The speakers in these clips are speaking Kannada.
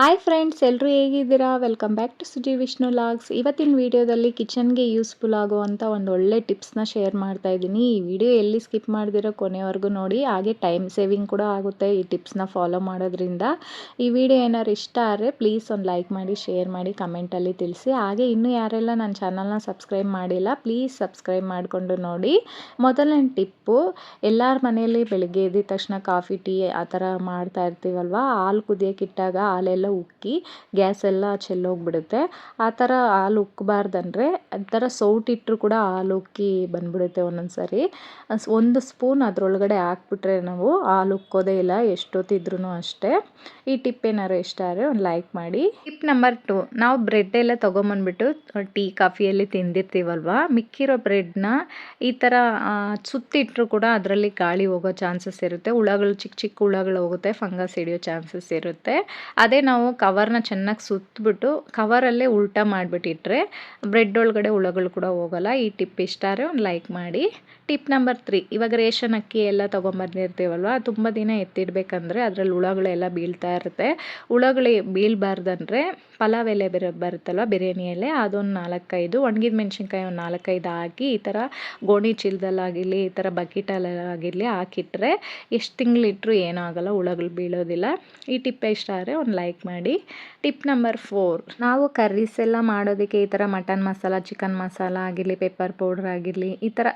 ಹಾಯ್ ಫ್ರೆಂಡ್ಸ್ ಎಲ್ಲರೂ ಹೇಗಿದ್ದೀರಾ? Welcome back to Suji Vishnu logs ಇವತ್ತಿನ ವಿಡಿಯೋದಲ್ಲಿ ಕಿಚನ್ಗೆ ಯೂಸ್ಫುಲ್ ಆಗುವಂಥ ಒಂದು ಒಳ್ಳೆ ಟಿಪ್ಸ್ನ ಶೇರ್ ಮಾಡ್ತಾ ಇದ್ದೀನಿ. ಈ ವಿಡಿಯೋ ಎಲ್ಲಿ ಸ್ಕಿಪ್ ಮಾಡಿದಿರೋ ಕೊನೆವರೆಗೂ ನೋಡಿ. ಹಾಗೆ ಟೈಮ್ ಸೇವಿಂಗ್ ಕೂಡ ಆಗುತ್ತೆ ಈ ಟಿಪ್ಸ್ನ ಫಾಲೋ ಮಾಡೋದ್ರಿಂದ. ಈ ವಿಡಿಯೋ ಏನಾದ್ರು ಇಷ್ಟ ಆದರೆ ಪ್ಲೀಸ್ ಒಂದು ಲೈಕ್ ಮಾಡಿ ಶೇರ್ ಮಾಡಿ ಕಮೆಂಟಲ್ಲಿ ತಿಳಿಸಿ. ಹಾಗೆ ಇನ್ನೂ ಯಾರೆಲ್ಲ ನನ್ನ ಚಾನಲ್ನ ಸಬ್ಸ್ಕ್ರೈಬ್ ಮಾಡಿಲ್ಲ ಪ್ಲೀಸ್ ಸಬ್ಸ್ಕ್ರೈಬ್ ಮಾಡಿಕೊಂಡು ನೋಡಿ. ಮೊದಲನೇ ಟಿಪ್ಪು, ಎಲ್ಲರ ಮನೆಯಲ್ಲಿ ಬೆಳಿಗ್ಗೆ ಎದ್ದ ತಕ್ಷಣ ಕಾಫಿ ಟೀ ಆ ಥರ ಮಾಡ್ತಾ ಇರ್ತೀವಲ್ವ? ಹಾಲು ಕುದಿಯೋಕ್ಕಿಟ್ಟಾಗ ಹಾಲೆಲ್ಲ ಉಕ್ಕಿ, ಗ್ಯಾಸ್ ಎಲ್ಲ ಚೆಲ್ಲೋಗ್ಬಿಡುತ್ತೆ. ಆ ಥರ ಹಾಲು ಉಕ್ಕಬಾರ್ದಂದ್ರೆ ಆ ಥರ ಸೌಟಿಟ್ಟರು ಕೂಡ ಹಾಲು ಉಕ್ಕಿ ಬಂದ್ಬಿಡುತ್ತೆ ಒಂದೊಂದು ಸರಿ ಒಂದು ಸ್ಪೂನ್ ಅದರೊಳಗಡೆ ಹಾಕ್ಬಿಟ್ರೆ ನಾವು ಹಾಲು ಉಕ್ಕೋದೇ ಇಲ್ಲ ಎಷ್ಟೊತ್ತಿದ್ರೂ ಅಷ್ಟೇ. ಈ ಟಿಪ್ ಏನಾದ್ರು ಇಷ್ಟ ಆದರೆ ಒಂದು ಲೈಕ್ ಮಾಡಿ. ಟಿಪ್ ನಂಬರ್ ಟು, ನಾವು ಬ್ರೆಡ್ ಎಲ್ಲ ತೊಗೊಂಬಂದ್ಬಿಟ್ಟು ಟೀ, ಕಾಫಿಯಲ್ಲಿ ತಿಂದಿರ್ತೀವಲ್ವ? ಮಿಕ್ಕಿರೋ ಬ್ರೆಡ್ನ ಈ ಥರ ಸುತ್ತಿಟ್ಟರು ಕೂಡ ಅದರಲ್ಲಿ ಗಾಳಿ ಹೋಗೋ ಚಾನ್ಸಸ್ ಇರುತ್ತೆ. ಹುಳಗಳು, ಚಿಕ್ಕ ಚಿಕ್ಕ ಹುಳಗಳು ಹೋಗುತ್ತೆ, ಫಂಗಸ್ ಹಿಡಿಯೋ ಚಾನ್ಸಸ್ ಇರುತ್ತೆ. ಅದೇ ನಾವು ಕವರ್ನ ಚೆನ್ನಾಗಿ ಸುತ್ತಬಿಟ್ಟು ಕವರಲ್ಲೇ ಉಲ್ಟಾ ಮಾಡಿಬಿಟ್ಟಿಟ್ರೆ ಬ್ರೆಡ್ ಒಳಗಡೆ ಹುಳಗಳು ಕೂಡ ಹೋಗಲ್ಲ. ಈ ಟಿಪ್ ಇಷ್ಟಾದ್ರೆ ಒಂದು ಲೈಕ್ ಮಾಡಿ. ಟಿಪ್ ನಂಬರ್ ತ್ರೀ ಇವಾಗ ರೇಷನ್ ಅಕ್ಕಿ ಎಲ್ಲ ತೊಗೊಂಬಂದಿರ್ತೀವಲ್ವ ತುಂಬ ದಿನ ಎತ್ತಿಡ್ಬೇಕಂದ್ರೆ ಅದರಲ್ಲಿ ಹುಳಗಳೆಲ್ಲ ಬೀಳ್ತಾ ಇರುತ್ತೆ. ಹುಳಗಳು ಬೀಳಬಾರ್ದಂದ್ರೆ ಪಲಾವ್ ಎಲೆ ಬೇರೆ, ಬರುತ್ತಲ್ವ, ಬಿರಿಯಾನಿ ಎಲೆ, ಅದೊಂದು ನಾಲ್ಕೈದು, ಒಣಗಿದ ಮೆಣಸಿನ್ಕಾಯಿ ಒಂದು ನಾಲ್ಕೈದು ಹಾಕಿ ಈ ಥರ ಗೋಣಿ ಚೀಲದಲ್ಲಾಗಿರಲಿ, ಈ ಥರ ಬಕೆಟಲ್ಲಾಗಿರಲಿ ಹಾಕಿಟ್ರೆ ಎಷ್ಟು ತಿಂಗಳಿಟ್ಟರು ಏನೂ ಆಗೋಲ್ಲ, ಹುಳಗಳು ಬೀಳೋದಿಲ್ಲ. ಈ ಟಿಪ್ ಇಷ್ಟ ಆದರೆ ಒಂದು ಲೈಕ್ ಮಾಡಿ. ಟಿಪ್ ನಂಬರ್ ಫೋರ್ ನಾವು ಕರ್ರೀಸ್ ಎಲ್ಲ ಮಾಡೋದಕ್ಕೆ ಈ ಥರ ಮಟನ್ ಮಸಾಲ ಚಿಕನ್ ಮಸಾಲ ಆಗಿರಲಿ ಪೆಪ್ಪರ್ ಪೌಡ್ರ್ ಆಗಿರಲಿ, ಈ ಥರ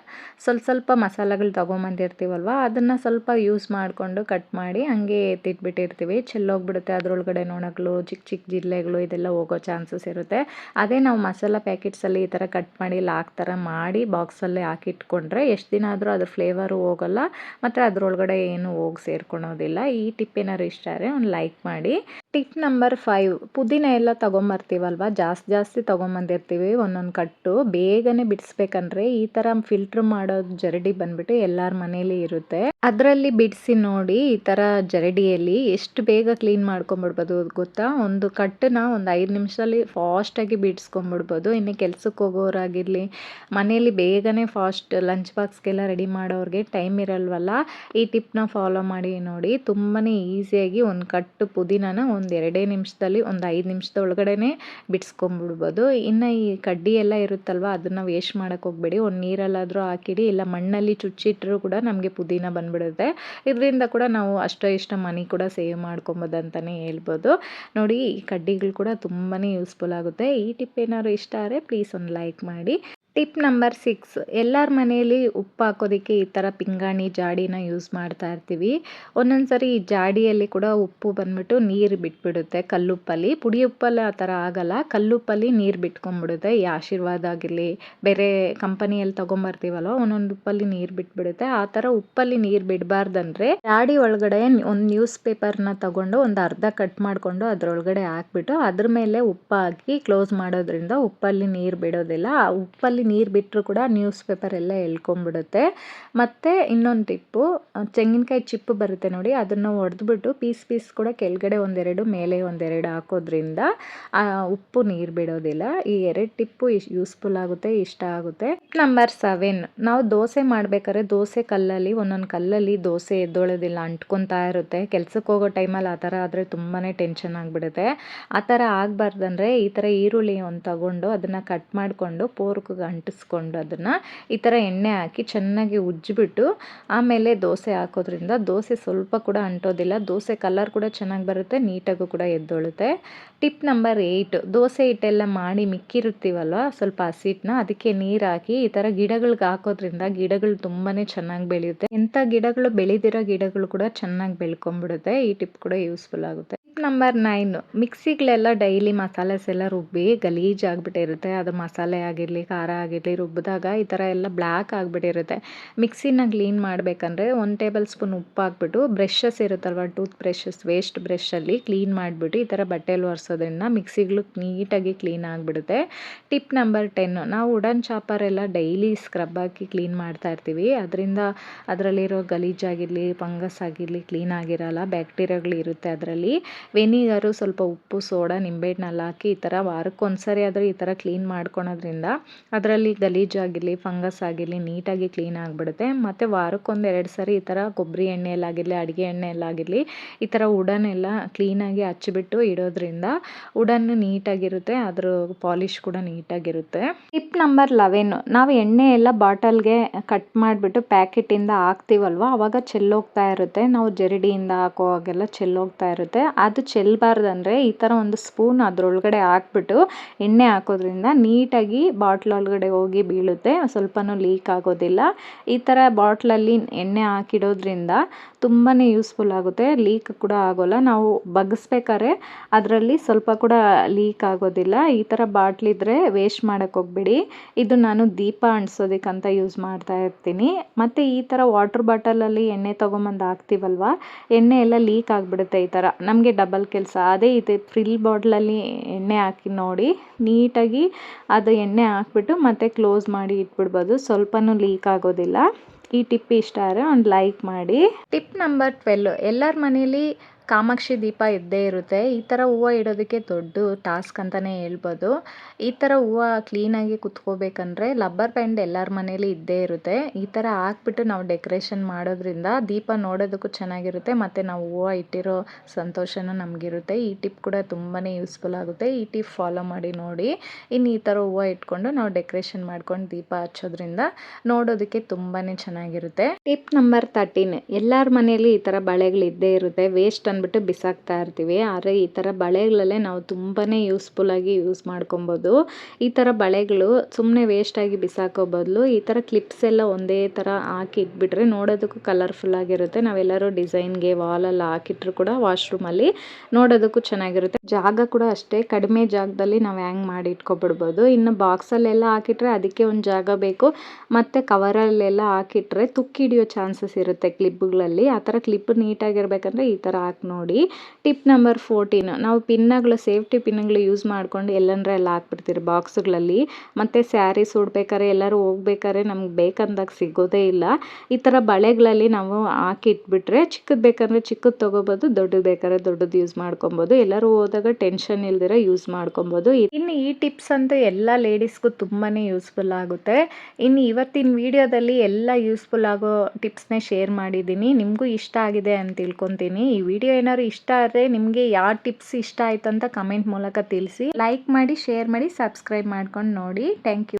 ಸ್ವಲ್ಪ ಸ್ವಲ್ಪ ಮಸಾಲೆಗಳು ತೊಗೊಂಬಂದಿರ್ತೀವಲ್ವ, ಅದನ್ನು ಸ್ವಲ್ಪ ಯೂಸ್ ಮಾಡಿಕೊಂಡು ಕಟ್ ಮಾಡಿ ಹಂಗೆ ಎತ್ತಿಟ್ಬಿಟ್ಟಿರ್ತೀವಿ. ಚೆಲ್ಲೋಗ್ಬಿಡುತ್ತೆ ಅದರೊಳಗಡೆ ನೊಣಗಳು ಚಿಕ್ಕ ಚಿಕ್ಕ ಜಿಲ್ಲೆಗಳು ಇದೆಲ್ಲ ಹೋಗೋ ಚಾನ್ಸಸ್ ಇರುತ್ತೆ. ಅದೇ ನಾವು ಮಸಾಲ ಪ್ಯಾಕೆಟ್ಸಲ್ಲಿ ಈ ಥರ ಕಟ್ ಮಾಡಿ, ಲಾಕ್ ಥರ ಮಾಡಿ ಬಾಕ್ಸಲ್ಲೇ ಹಾಕಿಟ್ಕೊಂಡ್ರೆ ಎಷ್ಟು ದಿನ ಆದರೂ ಅದ್ರ ಫ್ಲೇವರು ಹೋಗೋಲ್ಲ, ಮತ್ತು ಅದರೊಳಗಡೆ ಏನು ಹೋಗಿ ಸೇರ್ಕೊಳೋದಿಲ್ಲ. ಈ ಟಿಪ್ ಏನಾದ್ರು ಇಷ್ಟ ಆದರೆ ಒಂದು ಲೈಕ್ ಮಾಡಿ. ಟಿಪ್ ನಂಬರ್ ಫೈವ್ ಪುದೀನ ಎಲ್ಲ ತೊಗೊಂಬರ್ತೀವಲ್ವ, ಜಾಸ್ತಿ ಜಾಸ್ತಿ ತೊಗೊಂಬಂದಿರ್ತೀವಿ ಒಂದೊಂದು ಕಟ್ಟು ಬೇಗನೆ ಬಿಡಿಸ್ಬೇಕಂದ್ರೆ ಈ ಥರ ಫಿಲ್ಟ್ರ್ ಮಾಡೋದು ಜರಡಿ ಬಂದ್ಬಿಟ್ಟು ಎಲ್ಲಾರ ಮನೇಲಿ ಇರುತ್ತೆ. ಅದರಲ್ಲಿ ಬಿಡಿಸಿ ನೋಡಿ ಈ ಥರ ಜರಡಿಯಲ್ಲಿ ಎಷ್ಟು ಬೇಗ ಕ್ಲೀನ್ ಮಾಡ್ಕೊಂಬಿಡ್ಬೋದು ಗೊತ್ತಾ? ಒಂದು ಕಟ್ಟನ್ನ ಒಂದು ಐದು ನಿಮಿಷದಲ್ಲಿ ಫಾಸ್ಟಾಗಿ ಬಿಡಿಸ್ಕೊಂಬಿಡ್ಬೋದು. ಇನ್ನು ಕೆಲ್ಸಕ್ಕೆ ಹೋಗೋರಾಗಿರಲಿ ಮನೆಯಲ್ಲಿ ಬೇಗನೆ ಫಾಸ್ಟ್ ಲಂಚ್ ಬಾಕ್ಸ್ಗೆಲ್ಲ ರೆಡಿ ಮಾಡೋರಿಗೆ ಟೈಮ್ ಇರಲ್ವಲ್ಲ? ಈ ಟಿಪ್ನ ಫಾಲೋ ಮಾಡಿ ನೋಡಿ. ತುಂಬಾ ಈಸಿಯಾಗಿ ಒಂದು ಕಟ್ಟು ಪುದೀನನ ಒಂದು ಒಂದು ಎರಡೇ ನಿಮಿಷದಲ್ಲಿ ಒಂದು ಐದು ನಿಮಿಷದ ಒಳಗಡೆನೆ ಬಿಡಿಸ್ಕೊಂಬಿಡ್ಬೋದು. ಇನ್ನು ಈ ಕಡ್ಡಿ ಎಲ್ಲ ಇರುತ್ತಲ್ವ, ಅದನ್ನು ವೇಸ್ಟ್ ಮಾಡೋಕ್ಕೆ ಹೋಗ್ಬೇಡಿ. ಒಂದು ನೀರಲ್ಲಾದರೂ ಹಾಕಿಡಿ, ಇಲ್ಲ ಮಣ್ಣಲ್ಲಿ ಚುಚ್ಚಿಟ್ಟರೂ ಕೂಡ ನಮಗೆ ಪುದೀನ ಬಂದ್ಬಿಡುತ್ತೆ. ಇದರಿಂದ ಕೂಡ ನಾವು ಅಷ್ಟೋ ಇಷ್ಟ ಮನಿ ಕೂಡ ಸೇವ್ ಮಾಡ್ಕೊಬೋದು ಅಂತಲೇ ಹೇಳ್ಬೋದು. ನೋಡಿ, ಈ ಕಡ್ಡಿಗಳು ಕೂಡ ತುಂಬಾ ಯೂಸ್ಫುಲ್ ಆಗುತ್ತೆ. ಈ ಟಿಪ್ ಏನಾದ್ರು ಇಷ್ಟ ಆದರೆ ಪ್ಲೀಸ್ ಒಂದು ಲೈಕ್ ಮಾಡಿ. ಟಿಪ್ ನಂಬರ್ ಸಿಕ್ಸ್, ಎಲ್ಲರ ಮನೆಯಲ್ಲಿ ಉಪ್ಪು ಹಾಕೋದಕ್ಕೆ ಈ ಥರ ಪಿಂಗಾಣಿ ಜಾಡಿನ ಯೂಸ್ ಮಾಡ್ತಾ ಇರ್ತೀವಿ. ಒಂದೊಂದು ಸರಿ ಈ ಜಾಡಿಯಲ್ಲಿ ಕೂಡ ಉಪ್ಪು ಬಂದ್ಬಿಟ್ಟು ನೀರು ಬಿಟ್ಬಿಡುತ್ತೆ, ಕಲ್ಲುಪ್ಪಲ್ಲಿ. ಪುಡಿ ಉಪ್ಪಲ್ಲಿ ಆ ಥರ ಆಗಲ್ಲ, ಕಲ್ಲುಪ್ಪಲ್ಲಿ ನೀರು ಬಿಟ್ಕೊಂಡ್ಬಿಡುತ್ತೆ. ಈ ಆಶೀರ್ವಾದ ಆಗಿರಲಿ, ಬೇರೆ ಕಂಪನಿಯಲ್ಲಿ ತೊಗೊಂಬರ್ತೀವಲ್ವ, ಒಂದೊಂದು ಉಪ್ಪಲ್ಲಿ ನೀರು ಬಿಟ್ಬಿಡುತ್ತೆ. ಆ ಥರ ಉಪ್ಪಲ್ಲಿ ನೀರು ಬಿಡಬಾರ್ದಂದ್ರೆ ಜಾಡಿ ಒಳಗಡೆ ಒಂದು ನ್ಯೂಸ್ ಪೇಪರ್ನ ತಗೊಂಡು ಒಂದು ಅರ್ಧ ಕಟ್ ಮಾಡಿಕೊಂಡು ಅದರೊಳಗಡೆ ಹಾಕ್ಬಿಟ್ಟು ಅದ್ರ ಮೇಲೆ ಉಪ್ಪು ಹಾಕಿ ಕ್ಲೋಸ್ ಮಾಡೋದ್ರಿಂದ ಉಪ್ಪಲ್ಲಿ ನೀರು ಬಿಡೋದಿಲ್ಲ. ಆ ಉಪ್ಪಲ್ಲಿ ನೀರು ಬಿಟ್ಟರು ಕೂಡ ನ್ಯೂಸ್ ಪೇಪರ್ ಎಲ್ಲ ಎಳ್ಕೊಂಬಿಡುತ್ತೆ. ಮತ್ತು ಇನ್ನೊಂದು ಟಿಪ್ಪು ತೆಂಗಿನಕಾಯಿ ಚಿಪ್ಪು ಬರುತ್ತೆ ನೋಡಿ, ಅದನ್ನು ಒಡೆದ್ಬಿಟ್ಟು ಪೀಸ್ ಪೀಸ್ ಕೂಡ ಕೆಳಗಡೆ ಒಂದೆರಡು, ಮೇಲೆ ಒಂದೆರಡು ಹಾಕೋದ್ರಿಂದ ಉಪ್ಪು ನೀರು ಬಿಡೋದಿಲ್ಲ. ಈ ಎರಡು ಟಿಪ್ಪು ಯೂಸ್ಫುಲ್ ಆಗುತ್ತೆ, ಇಷ್ಟ ಆಗುತ್ತೆ. ನಂಬರ್ ಸೆವೆನ್ ನಾವು ದೋಸೆ ಮಾಡ್ಬೇಕಾದ್ರೆ ದೋಸೆ ಕಲ್ಲಲ್ಲಿ, ಒಂದೊಂದು ಕಲ್ಲಲ್ಲಿ ದೋಸೆ ಎದ್ದೊಳೋದಿಲ್ಲ, ಅಂಟ್ಕೊತಾ ಇರುತ್ತೆ. ಕೆಲ್ಸಕ್ಕೆ ಹೋಗೋ ಟೈಮಲ್ಲಿ ಆ ಥರ ಆದರೆ ತುಂಬಾ ಟೆನ್ಷನ್ ಆಗಿಬಿಡುತ್ತೆ. ಆ ಥರ ಆಗಬಾರ್ದಂದ್ರೆ ಈ ಥರ ಈರುಳ್ಳಿ ಒಂದು ತಗೊಂಡು ಅದನ್ನು ಕಟ್ ಮಾಡಿಕೊಂಡು ಪೋರ್ಕ್ಗೆ ಅಂಟಿಸ್ಕೊಂಡು ಅದನ್ನು ಈ ಥರ ಎಣ್ಣೆ ಹಾಕಿ ಚೆನ್ನಾಗಿ ಉಜ್ಜಿಬಿಟ್ಟು ಆಮೇಲೆ ದೋಸೆ ಹಾಕೋದ್ರಿಂದ ದೋಸೆ ಸ್ವಲ್ಪ ಕೂಡ ಅಂಟೋದಿಲ್ಲ. ದೋಸೆ ಕಲರ್ ಕೂಡ ಚೆನ್ನಾಗಿ ಬರುತ್ತೆ, ನೀಟಾಗೂ ಕೂಡ ಎದ್ದೊಳುತ್ತೆ. ಟಿಪ್ ನಂಬರ್ ಏಯ್ಟ್ ದೋಸೆ ಹಿಟ್ಟೆಲ್ಲ ಮಾಡಿ ಮಿಕ್ಕಿರುತ್ತೀವಲ್ವ, ಸ್ವಲ್ಪ ಹಸಿಟ್ಟನ್ನ ಅದಕ್ಕೆ ನೀರು ಹಾಕಿ ಈ ಥರ ಗಿಡಗಳಿಗೆ ಹಾಕೋದ್ರಿಂದ ಗಿಡಗಳು ತುಂಬಾ ಚೆನ್ನಾಗಿ ಬೆಳೆಯುತ್ತೆ. ಎಂಥ ಗಿಡಗಳು ಬೆಳೆದಿರೋ ಗಿಡಗಳು ಕೂಡ ಚೆನ್ನಾಗಿ ಬೆಳ್ಕೊಂಬಿಡುತ್ತೆ. ಈ ಟಿಪ್ ಕೂಡ ಯೂಸ್ಫುಲ್ ಆಗುತ್ತೆ. ನಂಬರ್ ನೈನ್ ಮಿಕ್ಸಿಗಳೆಲ್ಲ ಡೈಲಿ ಮಸಾಲೆಸ್ ಎಲ್ಲ ರುಬ್ಬಿ ಗಲೀಜಾಗ್ಬಿಟ್ಟಿರುತ್ತೆ. ಅದು ಮಸಾಲೆ ಆಗಿರಲಿ, ಖಾರ ಆಗಿರಲಿ, ರುಬ್ಬಿದಾಗ ಈ ಥರ ಎಲ್ಲ ಬ್ಲ್ಯಾಕ್ ಆಗಿಬಿಟ್ಟಿರುತ್ತೆ. ಮಿಕ್ಸಿನ ಕ್ಲೀನ್ ಮಾಡಬೇಕಂದ್ರೆ ಒನ್ ಟೇಬಲ್ ಸ್ಪೂನ್ ಉಪ್ಪು ಹಾಕ್ಬಿಟ್ಟು ಬ್ರಷಸ್ ಇರುತ್ತಲ್ವ ಟೂತ್ ಬ್ರಷಸ್ ವೇಸ್ಟ್ ಬ್ರಷಲ್ಲಿ ಕ್ಲೀನ್ ಮಾಡಿಬಿಟ್ಟು ಈ ಥರ ಬಟ್ಟೆಯಲ್ಲಿ ಒರೆಸೋದ್ರಿಂದ ಮಿಕ್ಸಿಗಳು ನೀಟಾಗಿ ಕ್ಲೀನ್ ಆಗಿಬಿಡುತ್ತೆ. ಟಿಪ್ ನಂಬರ್ ಟೆನ್ ನಾವು ವುಡನ್ ಚಾಪರ್ ಎಲ್ಲ ಡೈಲಿ ಸ್ಕ್ರಬ್ ಹಾಕಿ ಕ್ಲೀನ್ ಮಾಡ್ತಾ ಇರ್ತೀವಿ. ಅದರಿಂದ ಅದರಲ್ಲಿರೋ ಗಲೀಜಾಗಿರಲಿ ಫಂಗಸ್ ಆಗಿರಲಿ ಕ್ಲೀನ್ ಆಗಿರಲ್ಲ ಬ್ಯಾಕ್ಟೀರಿಯಾಗಳು ಇರುತ್ತೆ ಅದರಲ್ಲಿ. ವೆನಿಗರು ಸ್ವಲ್ಪ ಉಪ್ಪು, ಸೋಡಾ ನಿಂಬೆಹಣ್ಣೆಲ್ಲ ಹಾಕಿ ಈ ಥರ ವಾರಕ್ಕೊಂದ್ಸರಿ ಆದರೂ ಈ ಥರ ಕ್ಲೀನ್ ಮಾಡ್ಕೊಳೋದ್ರಿಂದ ಅದರಲ್ಲಿ ಗಲೀಜಾಗಿರಲಿ ಫಂಗಸ್ ಆಗಿರಲಿ ನೀಟಾಗಿ ಕ್ಲೀನ್ ಆಗಿಬಿಡುತ್ತೆ. ಮತ್ತು ವಾರಕ್ಕೊಂದು ಎರಡು ಸರಿ ಈ ಥರ ಕೊಬ್ಬರಿ ಎಣ್ಣೆಯಲ್ಲಾಗಿರಲಿ ಅಡುಗೆ ಎಣ್ಣೆಯಲ್ಲಾಗಿರಲಿ ಈ ಥರ ಉಡನ್ನೆಲ್ಲ ಕ್ಲೀನಾಗಿ ಹಚ್ಚಿಬಿಟ್ಟು ಇಡೋದ್ರಿಂದ ವುಡನ್ ನೀಟಾಗಿರುತ್ತೆ ಅದ್ರ ಪಾಲಿಶ್ ಕೂಡ ನೀಟಾಗಿರುತ್ತೆ. ಟಿಪ್ ನಂಬರ್ ಲೆವೆನ್ ನಾವು ಎಣ್ಣೆ ಎಲ್ಲ ಬಾಟಲ್ಗೆ ಕಟ್ ಮಾಡಿಬಿಟ್ಟು ಪ್ಯಾಕೆಟಿಂದ ಹಾಕ್ತೀವಲ್ವ? ಅವಾಗ ಚೆಲ್ಲೋಗ್ತಾ ಇರುತ್ತೆ. ನಾವು ಜರಡಿಯಿಂದ ಹಾಕೋವಾಗೆಲ್ಲ ಚೆಲ್ಲೋಗ್ತಾ ಇರುತ್ತೆ. ಅದು ಚೆಲ್ಲಬಾರ್ದಂದ್ರೆ ಈ ಥರ ಒಂದು ಸ್ಪೂನ್ ಅದರೊಳಗಡೆ ಹಾಕ್ಬಿಟ್ಟು ಎಣ್ಣೆ ಹಾಕೋದ್ರಿಂದ ನೀಟಾಗಿ ಬಾಟ್ಲ್ ಒಳಗಡೆ ಹೋಗಿ ಬೀಳುತ್ತೆ. ಸ್ವಲ್ಪನೂ ಲೀಕ್ ಆಗೋದಿಲ್ಲ. ಈ ಥರ ಬಾಟ್ಲಲ್ಲಿ ಎಣ್ಣೆ ಹಾಕಿಡೋದ್ರಿಂದ ತುಂಬಾ ಯೂಸ್ಫುಲ್ ಆಗುತ್ತೆ. ಲೀಕ್ ಕೂಡ ಆಗೋಲ್ಲ. ನಾವು ಬಗ್ಗಿಸ್ಬೇಕಾದ್ರೆ ಅದರಲ್ಲಿ ಸ್ವಲ್ಪ ಕೂಡ ಲೀಕ್ ಆಗೋದಿಲ್ಲ. ಈ ಥರ ಬಾಟ್ಲಿದ್ರೆ ವೇಸ್ಟ್ ಮಾಡೋಕ್ಕೆ ಹೋಗ್ಬೇಡಿ. ಇದು ನಾನು ದೀಪ ಅಂಟಿಸೋದಕ್ಕಂತ ಯೂಸ್ ಮಾಡ್ತಾ ಇರ್ತೀನಿ. ಮತ್ತು ಈ ಥರ ವಾಟ್ರ್ ಬಾಟಲಲ್ಲಿ ಎಣ್ಣೆ ತೊಗೊಂಬಂದು ಹಾಕ್ತೀವಲ್ವ? ಎಣ್ಣೆ ಎಲ್ಲ ಲೀಕ್ ಆಗಿಬಿಡುತ್ತೆ ಈ ಥರ ನಮಗೆ ಡಬಲ್ ಕೆಲಸ. ಅದೇ ಇದೆ ಫ್ರಿಲ್ ಬಾಟ್ಲಲ್ಲಿ ಎಣ್ಣೆ ಹಾಕಿ ನೋಡಿ. ನೀಟಾಗಿ ಅದು ಎಣ್ಣೆ ಹಾಕ್ಬಿಟ್ಟು ಮತ್ತೆ ಕ್ಲೋಸ್ ಮಾಡಿ ಇಟ್ಬಿಡ್ಬೋದು. ಸ್ವಲ್ಪನೂ ಲೀಕ್ ಆಗೋದಿಲ್ಲ. ಈ ಟಿಪ್ ಇಷ್ಟ ಆದರೆ ಒಂದು ಲೈಕ್ ಮಾಡಿ. ಟಿಪ್ ನಂಬರ್ ಟ್ವೆಲ್ ಎಲ್ಲರ ಮನೇಲಿ ಕಾಮಾಕ್ಷಿ ದೀಪ ಇದ್ದೇ ಇರುತ್ತೆ. ಈ ಥರ ಹೂವು ಇಡೋದಕ್ಕೆ ದೊಡ್ಡ ಟಾಸ್ಕ್ ಅಂತಲೇ ಹೇಳ್ಬೋದು. ಈ ಥರ ಹೂವು ಕ್ಲೀನಾಗಿ ಕುತ್ಕೋಬೇಕಂದ್ರೆ ಲಬ್ಬರ್ ಬ್ಯಾಂಡ್ ಎಲ್ಲರ ಮನೇಲಿ ಇದ್ದೇ ಇರುತ್ತೆ. ಈ ಥರ ಹಾಕ್ಬಿಟ್ಟು ನಾವು ಡೆಕೋರೇಷನ್ ಮಾಡೋದ್ರಿಂದ ದೀಪ ನೋಡೋದಕ್ಕೂ ಚೆನ್ನಾಗಿರುತ್ತೆ, ಮತ್ತು ನಾವು ಹೂವು ಇಟ್ಟಿರೋ ಸಂತೋಷನೂ ನಮಗಿರುತ್ತೆ. ಈ ಟಿಪ್ ಕೂಡ ತುಂಬಾ ಯೂಸ್ಫುಲ್ ಆಗುತ್ತೆ. ಈ ಟಿಪ್ ಫಾಲೋ ಮಾಡಿ ನೋಡಿ. ಇನ್ನು ಈ ಥರ ಹೂವು ಇಟ್ಕೊಂಡು ನಾವು ಡೆಕೋರೇಷನ್ ಮಾಡ್ಕೊಂಡು ದೀಪ ಹಚ್ಚೋದ್ರಿಂದ ನೋಡೋದಕ್ಕೆ ತುಂಬಾ ಚೆನ್ನಾಗಿರುತ್ತೆ. Tip number thirteen. ಎಲ್ಲರ ಮನೇಲಿ ಈ ಥರ ಬಳೆಗಳು ಇದ್ದೇ ಇರುತ್ತೆ. ವೇಸ್ಟ್ ಅಂದ್ಬಿಟ್ಟು ಬಿಸಾಕ್ತಾ ಇರ್ತೀವಿ. ಆದರೆ ಈ ಥರ ಬಳೆಗಳಲ್ಲೇ ನಾವು ತುಂಬಾ ಯೂಸ್ಫುಲ್ಲಾಗಿ ಯೂಸ್ ಮಾಡ್ಕೊಬೋದು. ಈ ಥರ ಬಳೆಗಳು ಸುಮ್ಮನೆ ವೇಸ್ಟ್ ಆಗಿ ಬಿಸಾಕೋ ಬದಲು ಈ ಥರ ಕ್ಲಿಪ್ಸ್ ಎಲ್ಲ ಒಂದೇ ಥರ ಹಾಕಿ ಇಟ್ಬಿಟ್ರೆ ನೋಡೋದಕ್ಕೂ ಕಲರ್ಫುಲ್ ಆಗಿರುತ್ತೆ. ನಾವೆಲ್ಲರೂ ಡಿಸೈನ್ಗೆ ವಾಲಲ್ಲಿ ಹಾಕಿಟ್ರು ಕೂಡ ವಾಶ್ರೂಮಲ್ಲಿ ನೋಡೋದಕ್ಕೂ ಚೆನ್ನಾಗಿರುತ್ತೆ. ಜಾಗ ಕೂಡ ಅಷ್ಟೇ, ಕಡಿಮೆ ಜಾಗದಲ್ಲಿ ನಾವು ಹ್ಯಾಂಗ್ ಮಾಡಿ ಇಟ್ಕೊಬಿಡ್ಬೋದು. ಇನ್ನು ಬಾಕ್ಸಲ್ಲೆಲ್ಲ ಹಾಕಿಟ್ರೆ ಅದಕ್ಕೆ ಒಂದು ಜಾಗ ಬೇಕು. ಮತ್ತು ಕವರಲ್ಲೆಲ್ಲ ಹಾಕಿಟ್ರೆ ತುಕ್ಕಿ ಹಿಡಿಯೋ ಚಾನ್ಸಸ್ ಇರುತ್ತೆ ಕ್ಲಿಪ್ಗಳಲ್ಲಿ ಆ ಥರ ಕ್ಲಿಪ್ ನೀಟಾಗಿರ್ಬೇಕಂದ್ರೆ ಈ ಥರ ಹಾಕಿ ನೋಡಿ. Tip number fourteen. ನಾವು ಪಿನ್ನಗಳು, ಸೇಫ್ಟಿ ಪಿನ್ಗಳು ಯೂಸ್ ಮಾಡ್ಕೊಂಡು ಎಲ್ಲಂದ್ರೆ ಎಲ್ಲ ಹಾಕ್ಬಿಡ್ತೀರಿ ಬಾಕ್ಸ್ಗಳಲ್ಲಿ. ಮತ್ತು ಸ್ಯಾರೀಸ್ ಉಡ್ಬೇಕಾದ್ರೆ, ಎಲ್ಲರೂ ಹೋಗ್ಬೇಕಾದ್ರೆ ನಮ್ಗೆ ಬೇಕಂದಾಗ ಸಿಗೋದೇ ಇಲ್ಲ. ಈ ಥರ ಬಳೆಗಳಲ್ಲಿ ನಾವು ಹಾಕಿ ಇಟ್ಬಿಟ್ರೆ ಚಿಕ್ಕದು ಬೇಕಂದರೆ ಚಿಕ್ಕದು ತೊಗೋಬೋದು, ದೊಡ್ಡದು ಬೇಕಾದ್ರೆ ದೊಡ್ಡದು ಯೂಸ್ ಮಾಡ್ಕೊಬೋದು. ಎಲ್ಲರೂ ಹೋದಾಗ ಟೆನ್ಷನ್ ಇಲ್ದಿರ ಯೂಸ್ ಮಾಡ್ಕೊಬೋದು. ಇನ್ನು ಈ ಟಿಪ್ಸ್ ಅಂತೂ ಎಲ್ಲ ಲೇಡೀಸ್ಗೂ ತುಂಬಾ ಯೂಸ್ಫುಲ್ ಆಗುತ್ತೆ. ಇನ್ನು ಇವತ್ತಿನ ವಿಡಿಯೋದಲ್ಲಿ ಎಲ್ಲ ಯೂಸ್ಫುಲ್ ಆಗೋ ಟಿಪ್ಸ್ನೇ ಶೇರ್ ಮಾಡಿದ್ದೀನಿ. ನಿಮಗೂ ಇಷ್ಟ ಆಗಿದೆ ಅಂತ ತಿಳ್ಕೊತೀನಿ. ಈ ವಿಡಿಯೋ ಏನಾದ್ರು ಇಷ್ಟ ಆದರೆ ನಿಮಗೆ ಯಾವ ಟಿಪ್ಸ್ ಇಷ್ಟ ಆಯ್ತು ಅಂತ ಕಮೆಂಟ್ ಮೂಲಕ ತಿಳಿಸಿ. ಲೈಕ್ ಮಾಡಿ ಶೇರ್ ಮಾಡಿ ಸಬ್ಸ್ಕ್ರೈಬ್ ಮಾಡ್ಕೊಂಡು ನೋಡಿ. Thank you